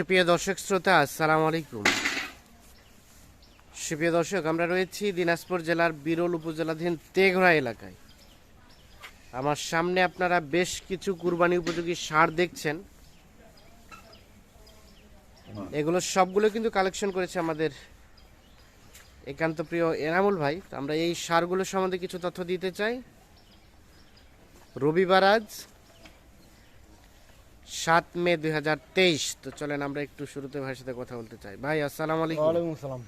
সুপ্রিয় দর্শক, শ্রোতা, আসসালামু আলাইকুম। সুপ্রিয় দর্শক, আমরা রয়েছি দিনাজপুর জেলার বিরল উপজেলাধীন তেঘরা এলাকায়। আমার সামনে আপনারা বেশ কিছু কুরবানি উপযোগী সার দেখছেন। এগুলো সবগুলো কিন্তু কালেকশন করেছে আমাদের একান্ত প্রিয় এনামুল ভাই। আমরা এই সারগুলো সম্বন্ধে কিছু তথ্য দিতে চাই। রবিবার আজ সাত মে দুই হাজার তেইশ। তো চলেন আমরা একটু শুরুতে ভাইয়ের সাথে কথা বলতে চাই। ভাই আসসালামু আলাইকুম। ওয়ালাইকুম আসসালাম।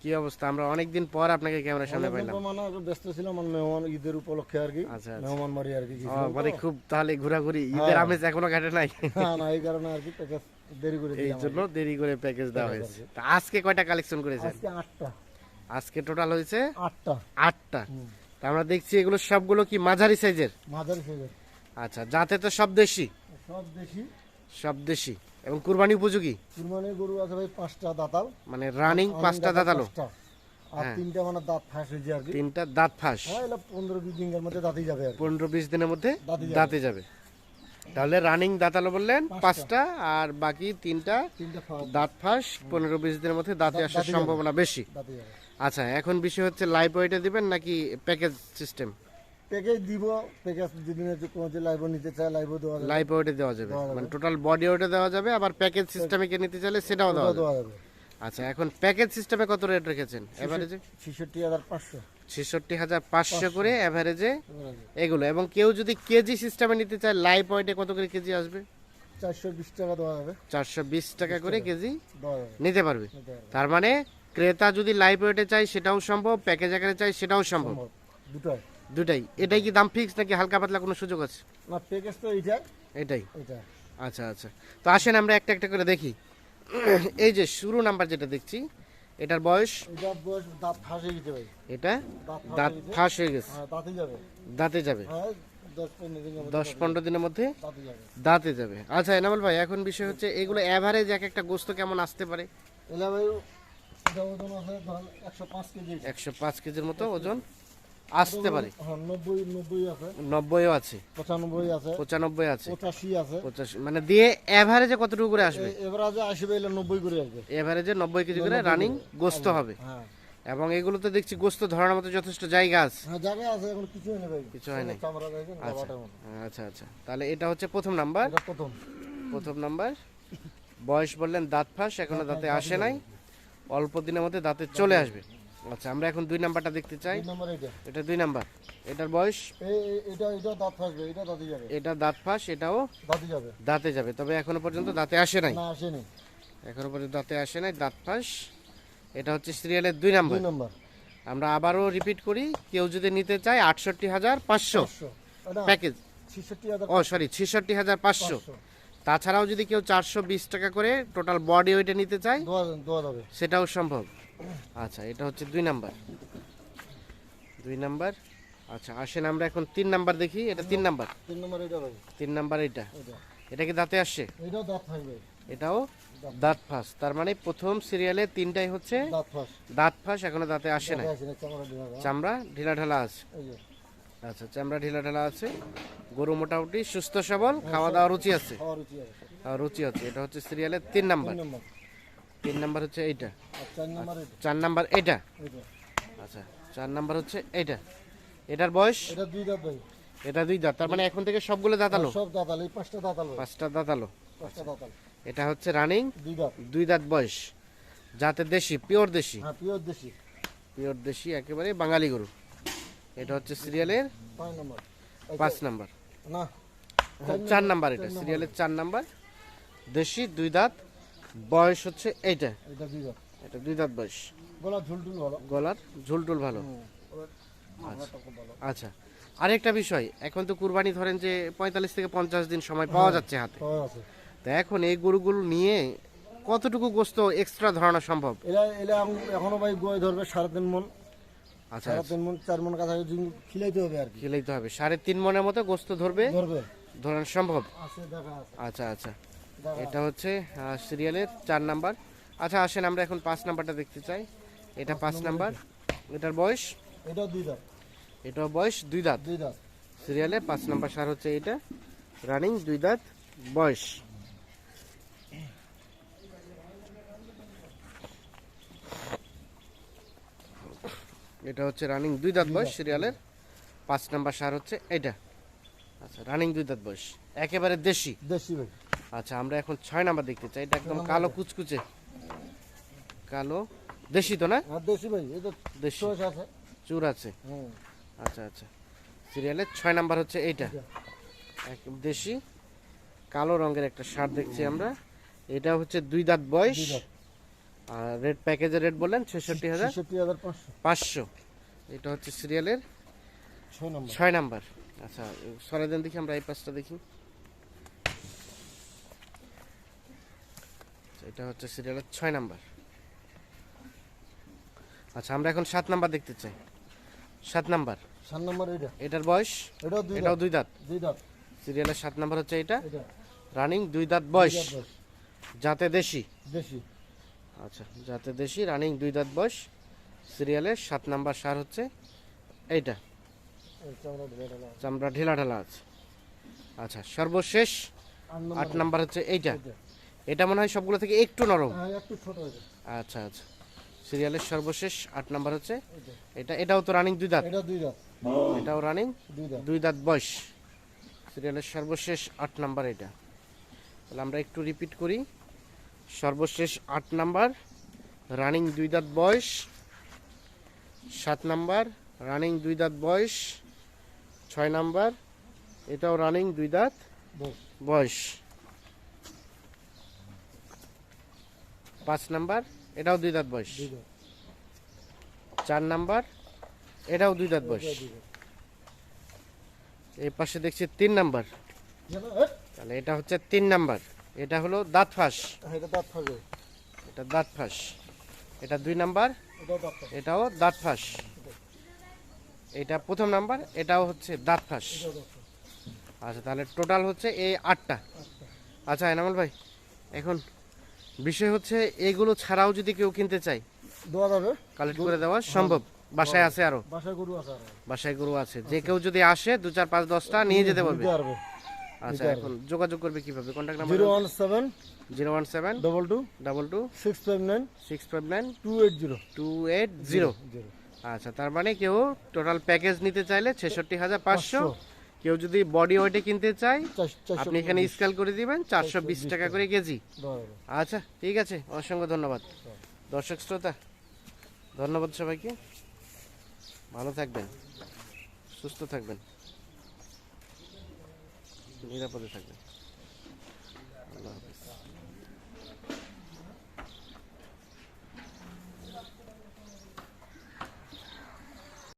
কি অবস্থা? আমরা অনেকদিন পর আপনাকে ক্যামেরার সামনে পাইলাম। মানে ব্যস্ত ছিলাম মানে মেহমান ঈদের উপলক্ষে আর কি আচ্ছা, আচ্ছা। মেহমান মারি আর কি মানে খুব তাহলে ঘোরাঘুরি ঈদের হ্যাঁ। আমেজ এখনও কাটে নাই? হ্যাঁ, না এই কারণে আর কি প্যাকেজ দেরি করে এই দিলাম জন্য দেরি করে প্যাকেজ দেওয়া হয়েছে। তা আজকে কয়টা কালেকশন করেছেন? আজকে আটটা। আজকে টোটাল হয়েছে? আটটা। আটটা। হুম। তা আমরা দেখছি এগুলো সবগুলো কি মাঝারি সাইজের মাঝারি সাইজের আচ্ছা যাতে তো সব দেশি। সব দেশি। সব দেশি। এবং কুরবানি উপযোগী? কুরবানির গরু আছে ভাই পাঁচটা দাতাল। মানে রানিং পাঁচটা দাতাল আর হ্যাঁ। তিনটা মানে দাঁত ফাঁস হয়েছে আর কি। তিনটা দাঁত ফাঁস? পনেরো বিশ দিনের মধ্যে দাঁতই যাবে আর পনেরো বিশ দিনের মধ্যে দাঁতে যাবে। তাহলে রানিং দাঁতালো বললেন পাঁচটা। আর বাকি তিনটা তিনটা দাঁত ফাঁস পনেরো বিশ দিনের মধ্যে দাঁতে আসার সম্ভাবনা বেশি। আচ্ছা এখন বিষয় হচ্ছে লাইভ ওয়েটে দিবেন নাকি প্যাকেজ সিস্টেম প্যাকেজ দিব প্যাকেজ যদি কোনো যে লাইভ নিতে চায় লাইভও দেওয়া যাবে। লাইভ ওয়েটে দেওয়া যাবে। মানে টোটাল বডি ওয়েটে দেওয়া যাবে আবার প্যাকেজ সিস্টেমে কে নিতে চাইলে সেটাও দেওয়া যাবে। আচ্ছা এখন প্যাকেজ সিস্টেমে কত রেট রেখেছেন? এভারেজে ছেষট্টি হাজার পাঁচশো। ছেষট্টি হাজার পাঁচশো করে এভারেজে এগুলো এবং কেউ যদি কেজি সিস্টেমে নিতে চায় লাইভ ওয়েটে কত করে কেজি আসবে? চারশো বিশ টাকা দেওয়া যাবে চারশো বিশ টাকা করে কেজি নিতে পারবে। তার মানে ক্রেতা যদি লাইভ ওয়েটে চাই সেটাও সম্ভব। প্যাকেজ আকারে চাই সেটাও সম্ভব। দুটাই। দুটাই। এটাই কি দাম ফিক্স নাকি হালকা পাতলা কোনো সুযোগ আছে? না প্যাকেজ তো এইটা। এটাই। এটা আচ্ছা আচ্ছা। তো আসেন আমরা একটা একটা করে দেখি। এই যে শুরু নাম্বার যেটা দেখছি এটার বয়স? এটা বয়স দাঁত ফাঁসে গেছে ভাই। এটা? দাঁত ফাঁসে গেছে। হয়ে গেছে। হ্যাঁ দাঁতে যাবে। দাঁতে যাবে? হ্যাঁ দশ পনেরো দিনের মধ্যে দাঁতে যাবে। আচ্ছা এনামল ভাই এখন বিষয় হচ্ছে এগুলো অ্যাভারেজ এক একটা গোস্ত কেমন আসতে পারে? একশো পাঁচ কেজির মতো ওজন? আসতে পারে। হ্যাঁ নব্বই নব্বই আছে। নব্বইও আছে। পঁচানব্বই আছে। পঁচানব্বই আছে। পঁচাশি আছে। পঁচাশি মানে দিয়ে এভারেজে কতটুকু করে আসবে? এবার আজ আসবে এলে নব্বই করে আসবে। এভারেজে নব্বই কেজি করে রানিং গোস্ত হবে। হ্যাঁ। এবং এগুলোতে দেখছি গোস্ত ধরার মতো যথেষ্ট জায়গা আছে। হ্যাঁ জায়গা আছে এখন কিছু হয় না ভাই। কিছু হয় নাই। আচ্ছা আচ্ছা আচ্ছা। তাহলে এটা হচ্ছে প্রথম নাম্বার প্রথম। প্রথম নাম্বার বয়স বললেন দাঁত ফাঁস এখনও দাঁতে আসে নাই। অল্প দিনের মধ্যে দাঁতে চলে আসবে। আচ্ছা আমরা এখন দুই নাম্বারটা দেখতে চাই। নাম্বার এটা এটা দুই নাম্বার। এটার বয়স? এটা এটা দাঁত ফাসবে এটা দাঁতে যাবে। এটা দাঁত ফাঁস এটাও দাঁতে যাবে। দাঁতে যাবে। তবে এখনও পর্যন্ত দাঁতে আসে নাই। না আসেনি এখনও পর্যন্ত দাঁতে আসে নাই দাঁত ফাঁস। এটা হচ্ছে সিরিয়ালের দুই নাম্বার। দুই নাম্বার। আমরা আবারও রিপিট করি কেউ যদি নিতে চায় আটষট্টি হাজার পাঁচশো প্যাকেজ। ও সরি ছেষট্টি হাজার পাঁচশো। তাছাড়াও যদি কেউ চারশো বিশ টাকা করে টোটাল বডি ওয়েটে নিতে চায় সেটাও সম্ভব। আচ্ছা এটা হচ্ছে দুই নাম্বার। দুই নাম্বার। আচ্ছা আসেন আমরা এখন তিন নাম্বার দেখি। এটা তিন নাম্বার? তিন নাম্বার এটা তিন নাম্বার এটা? এটা। কি দাঁতে আসছে? এটাও দাঁত থাকবে এটাও দাঁত ফাঁস। তার মানে প্রথম সিরিয়ালে তিনটাই হচ্ছে দাঁত ফাঁস। এখনও দাঁতে আসে না চামড়া ঢিলা ঢালা। আছে। আচ্ছা চামড়া ঢিলা ঢালা আছে। গরু মোটামুটি সুস্থ সবল খাওয়া দাওয়া রুচি আছে। রুচি আছে। আর রুচি আছে। এটা হচ্ছে সিরিয়ালের তিন নাম্বার। তিন নাম্বার হচ্ছে এইটা। চার নাম্বার এটা। এটা? এটা। আচ্ছা চার নাম্বার হচ্ছে এইটা এটার বয়স? এটা দুই দাঁত ভাই। এটা দুই দাঁত তার মানে এখন থেকে সবগুলো দাঁতালো? সব দাঁতাল এই পাঁচটা দাঁতাল। পাঁচটা দাঁতালো। পাঁচটা দাঁতাল। এটা হচ্ছে রানিং? দুই দাঁত। দুই দাঁত বয়স। যাতে দেশি পিওর দেশি? হ্যাঁ পিওর দেশি। পিওর দেশি একেবারে বাঙালি গরু। এটা হচ্ছে সিরিয়ালের? পাঁচ নাম্বার। পাঁচ নাম্বার। না। চার নাম্বার এটা সিরিয়ালের চার নাম্বার। দেশি দুই দাঁত। বয়স হচ্ছে এইটা। এটা দুই দাঁত। এটা দুই দাঁত বয়স। গলা ঝুলটুল ভালো। গলার ঝুলটুল ভালো। ভালো। আচ্ছা আরেকটা বিষয় এখন তো কুরবানি ধরেন যে পঁয়তাল্লিশ থেকে পঞ্চাশ দিন সময় পাওয়া যাচ্ছে হাতে। তা এখন এই গরুগুলো নিয়ে কতটুকু গোস্ত এক্সট্রা ধরানো সম্ভব? এরা এরা এখনও ভাই গয় ধরবে সাড়ে তিন মন। আচ্ছা সাড়ে তিন মন চার মন কাছাকাছি খিলাইতে হবে আর কি। খেলেই হবে। সাড়ে তিন মনের মতো গোস্ত ধরবে? ধরবে। ধরানো সম্ভব? আচ্ছা আচ্ছা। এটা হচ্ছে সিরিয়ালের চার নাম্বার। আচ্ছা আসেন আমরা এখন পাঁচ নাম্বারটা দেখতে চাই। এটা পাঁচ নাম্বার এটার বয়স? এটা দুই দাঁত। এটা বয়স দুই দাঁত। দুই দাঁত। সিরিয়ালে পাঁচ নাম্বার সার হচ্ছে এটা। রানিং দুই দাঁত। বয়স? এটা হচ্ছে রানিং দুই দাঁত বয়স সিরিয়ালের। পাঁচ নাম্বার সার হচ্ছে এটা। আচ্ছা রানিং দুই দাঁত বয়স। একেবারে দেশি। দেশি আচ্ছা আমরা এখন ছয় নাম্বার দেখতে চাই। এটা একদম কালো কুচকুচে। কালো। দেশি তো না? আর দেশি ভাই এটা দেশি। আছে। চুর আছে? হুম। আচ্ছা আচ্ছা। সিরিয়ালের ছয় নাম্বার হচ্ছে এইটা। এটা। একদম দেশি কালো রঙের একটা শার্ট দেখছি আমরা। এটা হচ্ছে দুই দাঁত বয়স। আর রেড প্যাকেজের রেট বললেন ছেষট্টি হাজার। পাঁচশো। এটা হচ্ছে সিরিয়ালের ছয় নম্বর। আচ্ছা সরাই দেন দেখি আমরা এই পাঁচটা দেখি। আচ্ছা, এটা হচ্ছে সিরিয়ালের ছয় নাম্বার। আচ্ছা আমরা এখন সাত নাম্বার দেখতে চাই। সাত নাম্বার। সাত নম্বর এটা এটার বয়স? এটাও দুই এটাও দুই দাঁত? দুই দাঁত। সিরিয়ালের সাত নাম্বার হচ্ছে এটা রানিং দুই দাঁত বয়স। যাতে দেশি? দেশি। আচ্ছা যাতে দেশি রানিং দুই দাঁত বয়স। সিরিয়ালের সাত নাম্বার সার হচ্ছে এইটা। চামড়া ঢেলে ঢালা। আছে। আচ্ছা সর্বশেষ আট নম্বর। হচ্ছে এইটা। এটা। মনে হয় সবগুলো থেকে একটু নরম। হ্যাঁ আচ্ছা আচ্ছা। সিরিয়ালের সর্বশেষ আট নাম্বার হচ্ছে এটা। এটা এটাও তো রানিং দুই দাঁত। এটা দুই দাঁত। এটাও রানিং দুই দাঁত। বয়স। সিরিয়ালের সর্বশেষ আট নাম্বার এটা। তাহলে আমরা একটু রিপিট করি। সর্বশেষ আট নাম্বার রানিং দুই দাঁত বয়স। সাত নাম্বার রানিং দুই দাঁত বয়স। ছয় নাম্বার এটাও রানিং দুই দাঁত। বয়স। পাঁচ নাম্বার এটাও দুই দাঁত বয়স। চার নাম্বার এটাও দুই দাঁত বয়স। এই পাশে দেখছি তিন নাম্বার। তাহলে এটা হচ্ছে তিন নাম্বার। এটা হলো দাঁত ফাঁস। হ্যাঁ, এটা দাঁত ফাঁস। এটা দুই নাম্বার এটাও দাঁত ফাঁস। এটা প্রথম নাম্বার এটাও হচ্ছে দাঁত ফাঁস। আচ্ছা তাহলে টোটাল হচ্ছে এই আটটা। আচ্ছা এনামল ভাই এখন বিষয় হচ্ছে এগুলো ছাড়াও যদি কেউ কিনতে চায় দেওয়া যাবে। কালেক্ট করে দেওয়া সম্ভব। বাসায় আছে আরও। বাসায় গরু আছে আর। বাসায় গরু আছে। যে কেউ যদি আসে দু চার পাঁচ দশটা নিয়ে যেতে পারবে। আচ্ছা এখন যোগাযোগ করবে কীভাবে? Contact number zero one seven zero one seven double two double two six five nine six five nine two eight zero. Two eight zero. Zero আচ্ছা তার মানে কেউ টোটাল প্যাকেজ নিতে চাইলে ছেষট্টি হাজার পাঁচশো। কেউ যদি বডি ওয়েটে কিনতে চায় আপনি এখানে স্কেল করে দিবেন চারশো বিশ টাকা করে কেজি। আচ্ছা ঠিক আছে অসংখ্য ধন্যবাদ। দর্শক শ্রোতা ধন্যবাদ সবাইকে। ভালো থাকবেন সুস্থ থাকবেন নিরাপদে থাকবেন।